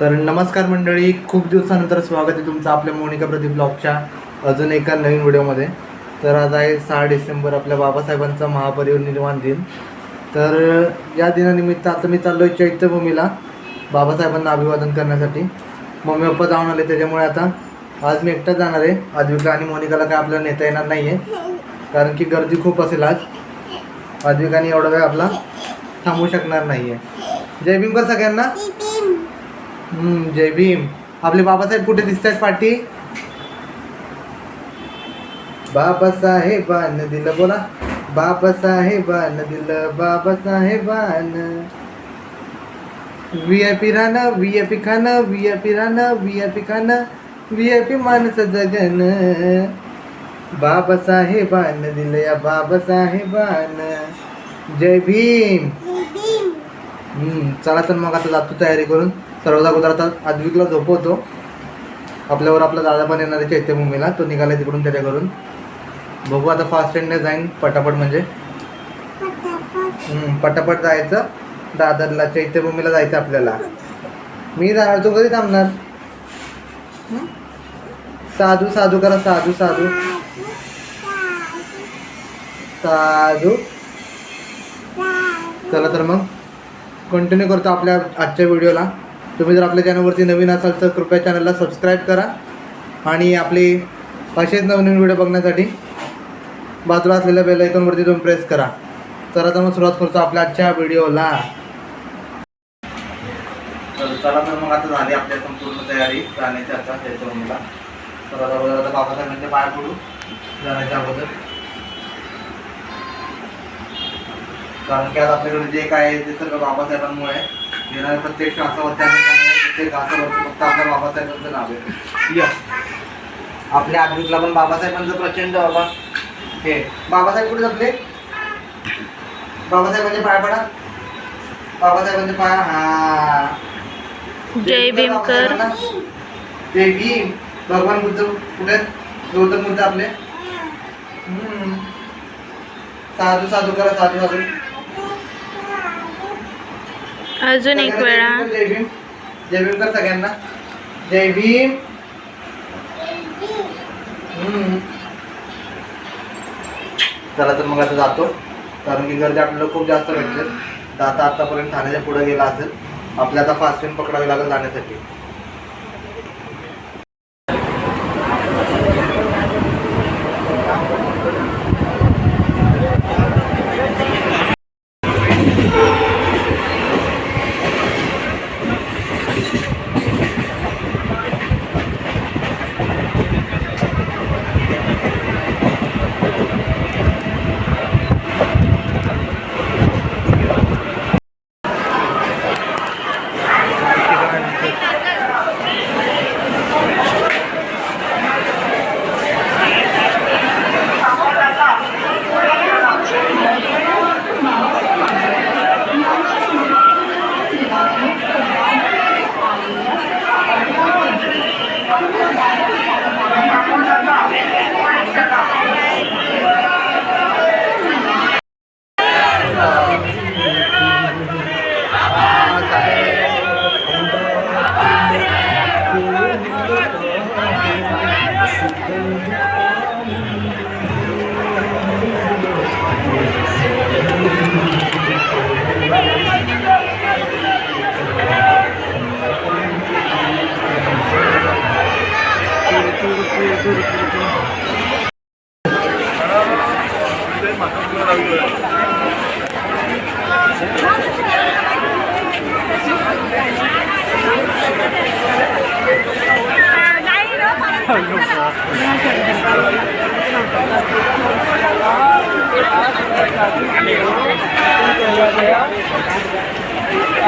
तर नमस्कार मंडळी खूप दिवसानंतर स्वागत आहे तुमचं आपल्या मोनिका प्रदीप ब्लॉगच्या अजून एका नवीन व्हिडिओमध्ये. तर आज आहे सहा डिसेंबर आपल्या बाबासाहेबांचा महापरिनिर्वाण दिन. तर या दिनानिमित्त आता मी चाललो आहे चैत्यभूमीला बाबासाहेबांना अभिवादन करण्यासाठी. मम्मी पप्पा जाऊन आले त्याच्यामुळे आता आज मी एकटाच जाणार आहे. आद्विका आणि मोनिकाला काय आपल्याला नेता येणार नाही आहे कारण की गर्दी खूप असेल आज. आद्विकाने एवढा वेळ आपला थांबू शकणार नाही आहे जय भीमकर सगळ्यांना. जय भीम. आपले बाबासाहेब कुठे दिसत आहेत पाठी बाबासाहेबान दिलं बोला. बाबासाहेबान दिलं बाबासाहेबान. व्ही आय पी राहणं व्ही आय पी खाणं व्ही आय पी राहणं व्ही आय पी खाणं व्ही आय पी माणसं जगन बाबासाहेबान दिलं या बाबासाहेबान. जय भीम. हम्म, चला तर मग आता जातो तयारी करून. सर्वदा अगोदर आता आद्विकला झोपवतो. आपल्यावर आपला दादा पण येणार आहे मुंबईला तो निघाला तिकडून त्याच्या घरून. बघू आता फास्ट ट्रेनने जाईन पटापट म्हणजे. पटापट जायचं. दादरला चैत्यभूमीला जायचं आपल्याला. मी जाणार तू कधी थांबणार? साधू साधू करा साधू साधू. साधू. चला तर मग. कंटिन्यू करतो आपल्या आजच्या व्हिडिओला तुम्ही जर आपल्या चॅनलवरती नवीन असाल तर कृपया चॅनलला सबस्क्राईब करा आणि आपले असेच नवनवीन व्हिडिओ बघण्यासाठी बाजूला असलेल्या बेल आयकॉनवरती तुम्ही प्रेस करा. तर आता मग सुरुवात करतो आपल्या आजच्या व्हिडिओला. तर चला तर मग आता झाली आपल्या संपूर्ण तयारी जाण्याची आता त्याच्या तर आता अगोदर आता बाबासाहेबांच्या पाय पडू. जाण्याच्या अगोदर. कारण की आज आपल्याकडे जे काय आहे ते सगळं बाबासाहेबांमुळे आहे. येणारे प्रत्येक जाणाऱ्या प्रत्येक घासावरती फक्त आपल्या बाबासाहेबांचं नाव आहे. यस आपल्या आदमीतला पण बाबासाहेबांचं प्रचंड बाबा. हे बाबासाहेब कुठे जपले? बाबासाहेबांचे पाय पडा. बाबासाहेबांचे पाय हा. जय भीमकर. जय भीम भगवान बुद्ध कुठे? गौतम बुद्ध आपले? हम्म. साधू साधू करा साधू साधू. अजून एक वेळा. जय भीम जय भीम कर सगळ्यांना. जय भीम चला तर मग आता जातो. कारण की गर्दी आपल्याला खूप जास्त भेटते. दाता आतापर्यंत ठाण्याच्या पुढे गेला असेल. आपल्याला आता फास्ट ट्रेन पकडावी लागेल जाण्यासाठी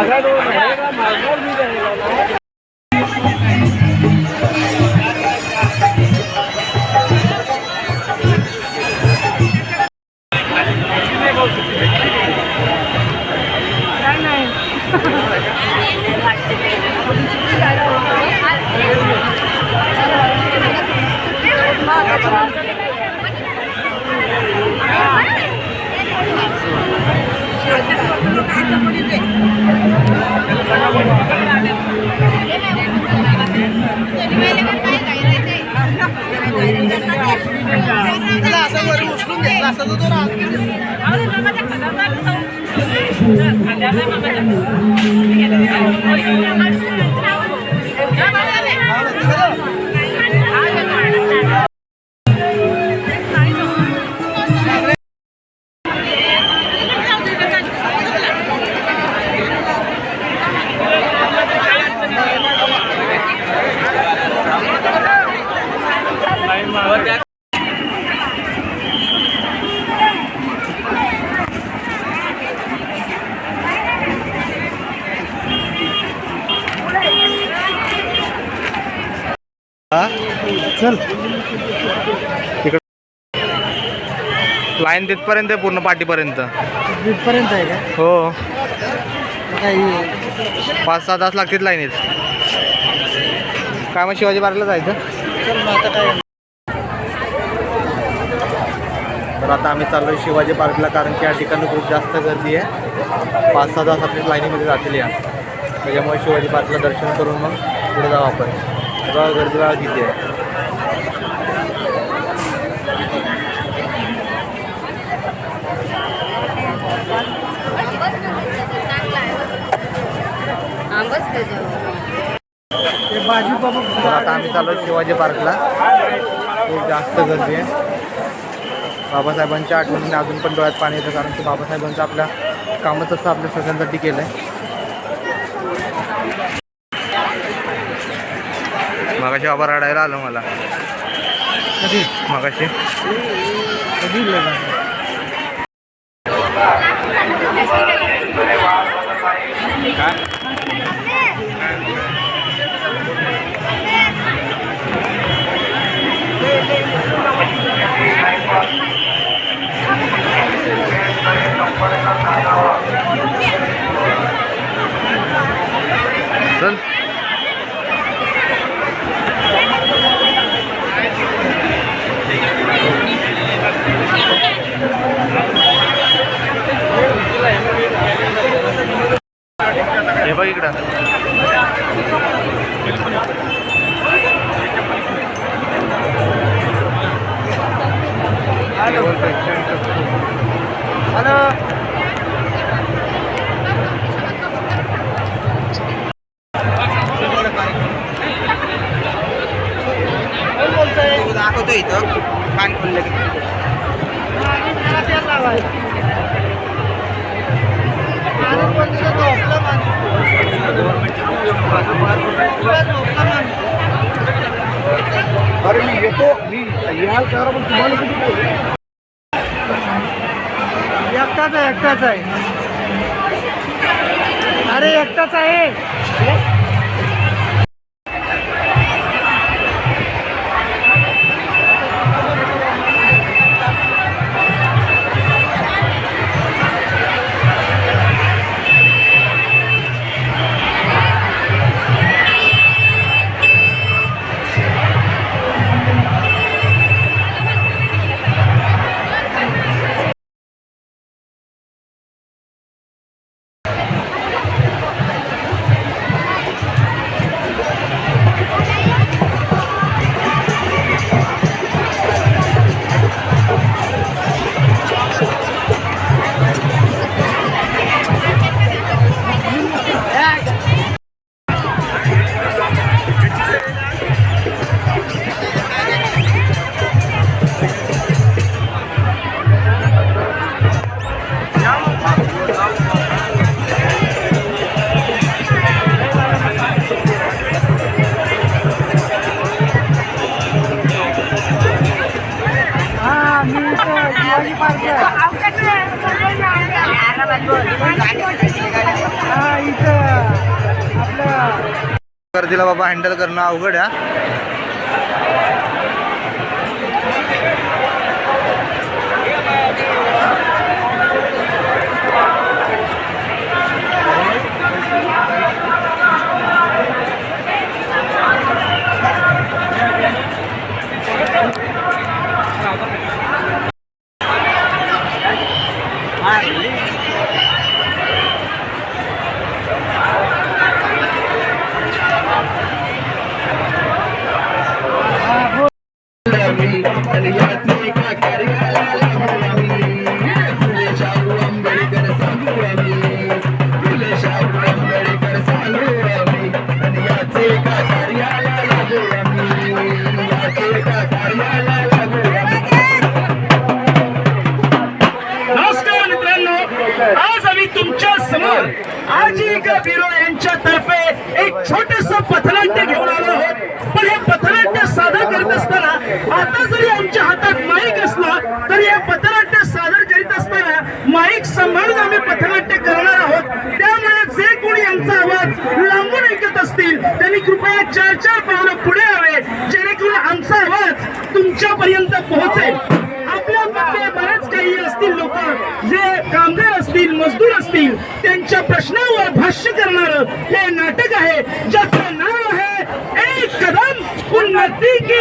अगर वो रहेगा मार्बल भी रहेगा ना। Gracias. चल. तिकडं लाईन तिथपर्यंत आहे पूर्ण पाठीपर्यंत. तिथपर्यंत आहे का? हो. काही पाच सहा तास लागतील लाईनीत. काय मग शिवाजी पार्कला जायचं? चल मग आता काय? तर आता आम्ही चाललो शिवाजी पार्कला कारण की या ठिकाणी खूप जास्त गर्दी आहे. पाच सहा तास आपल्या लाईनीमध्ये जातील या. त्याच्यामुळे शिवाजी पार्कला दर्शन करून मग पुढे जाऊ आपण. बघा गर्दी बघा किती आहे? आता आम्ही चाललो शिवाजी पार्कला. खूप जास्त गर्दी आहे. बाबासाहेबांच्या आठवणीने अजून पण डोळ्यात पाणी येतं कारण की बाबासाहेबांचं आपल्या कामच असं आपल्या सगळ्यांसाठी केलं आहे मगाशी बाबा रडायला आलं मला. कधी? मगाशी. कधी? चल. दाखवतो इथं. कान खोललं अरे मी येतो. मी याल करा पण तुम्हाला किती? एकटाच आहे एकटाच आहे. अरे एकटाच आहे. बाबा हँडल करणं अवघड आहे आज आम्ही तुमच्यासमोर आजीविका बिरो यांच्या तर्फे एक छोटस पथनाट्य घेऊन आलो आहोत. पण हे पथनाट्य सादर करत असताना आता जरी आमच्या हातात माईक असला तरी हे पथनाट्य सादर करीत असताना माईक सांभाळून आम्ही पथनाट्य करणार आहोत. त्यामुळे जे कोणी आमचा आवाज लांबून ऐकत असतील त्यांनी कृपया चार चार पावलं पुढे यावे जेणेकरून आमचा आवाज तुमच्यापर्यंत पोहोचेल. असतील त्यांच्या प्रश्नावर भाष्य करणार हे नाटक आहे ज्याचं नाव आहे एक कदम उन्नती की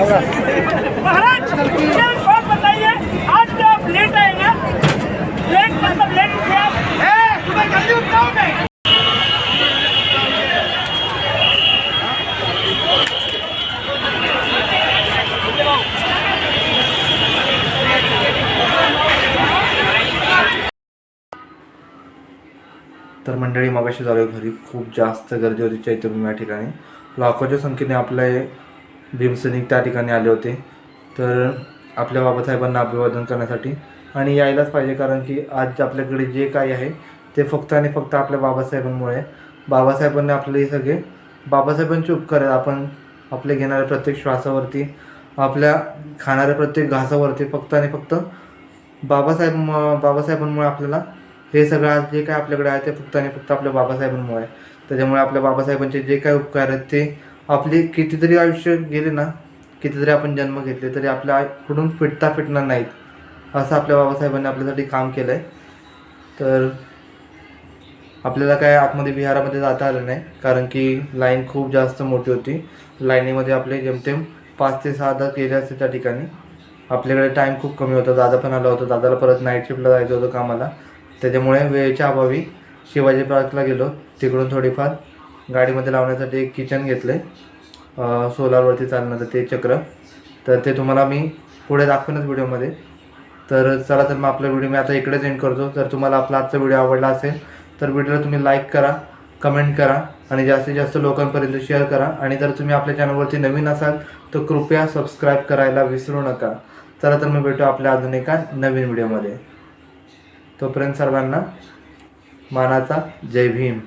महाराज बताइए आज जो आप लेट आए ना लेट मतलब लेट आप। जल्दी तर मंडळी मागाशी झालो घरी. खूप जास्त गर्दी होती चैत्यभूमी या ठिकाणी. लाखोच्या संख्येने आपले भीमसैनिक त्या ठिकाणी आले होते. तर आपल्या बाबासाहेबांना अभिवादन करण्यासाठी. आणि यायलाच पाहिजे कारण की आज आपल्याकडे जे काही आहे ते फक्त आणि फक्त आपल्या बाबासाहेबांमुळे आहे. बाबासाहेबांनी आपले हे सगळे बाबासाहेबांचे उपकार आहेत. आपण आपले घेणाऱ्या प्रत्येक श्वासावरती आपल्या खाणाऱ्या प्रत्येक घासावरती फक्त आणि फक्त बाबासाहेब बाबासाहेबांमुळे आपल्याला हे सगळं आज जे काय आपल्याकडे आहे ते फक्त आणि फक्त आपल्या बाबासाहेबांमुळे आहे. त्याच्यामुळे आपल्या बाबासाहेबांचे जे काय उपकार आहेत ते आपले कितीतरी आयुष्य गेले ना कितीतरी आपण जन्म घेतले तरी आपल्या कुठून फिटता फिटणार नाहीत असं आपल्या बाबासाहेबांनी आपल्यासाठी काम केलं आहे तर आपल्याला काय आतमध्ये विहारामध्ये जाता आलं नाही कारण की लाईन खूप जास्त मोठी होती. लाईनीमध्ये आपले जेमतेम पाच ते सहा तास गेले असते त्या ठिकाणी. आपल्याकडे टाईम खूप कमी होता. दादा पण आला होता. दादाला परत नाईट शिफ्टला जायचं होतं कामाला. त्याच्यामुळे वेळेच्या अभावी शिवाजी पार्कला गेलो. तिकडून थोडीफार गाडीमध्ये लावण्यासाठी एक किचन घेतलं आहे सोलारवरती चालणारं ते चक्र. तर ते तुम्हाला मी पुढे दाखवेनच व्हिडिओमध्ये. तर चला तर मग आपला व्हिडिओ मी आता इकडेच एंड करतो. जर तुम्हाला आपला आजचा व्हिडिओ आवडला असेल तर व्हिडिओला तुम्ही लाईक करा कमेंट करा आणि जास्तीत जास्त लोकांपर्यंत शेअर करा. आणि जर तुम्ही आपल्या चॅनलवरती नवीन असाल तर कृपया सबस्क्राईब करायला विसरू नका. चला तर मी भेटू आपल्या अजून एका नवीन व्हिडिओमध्ये. तोपर्यंत सर्वांना मानाचा जय भीम.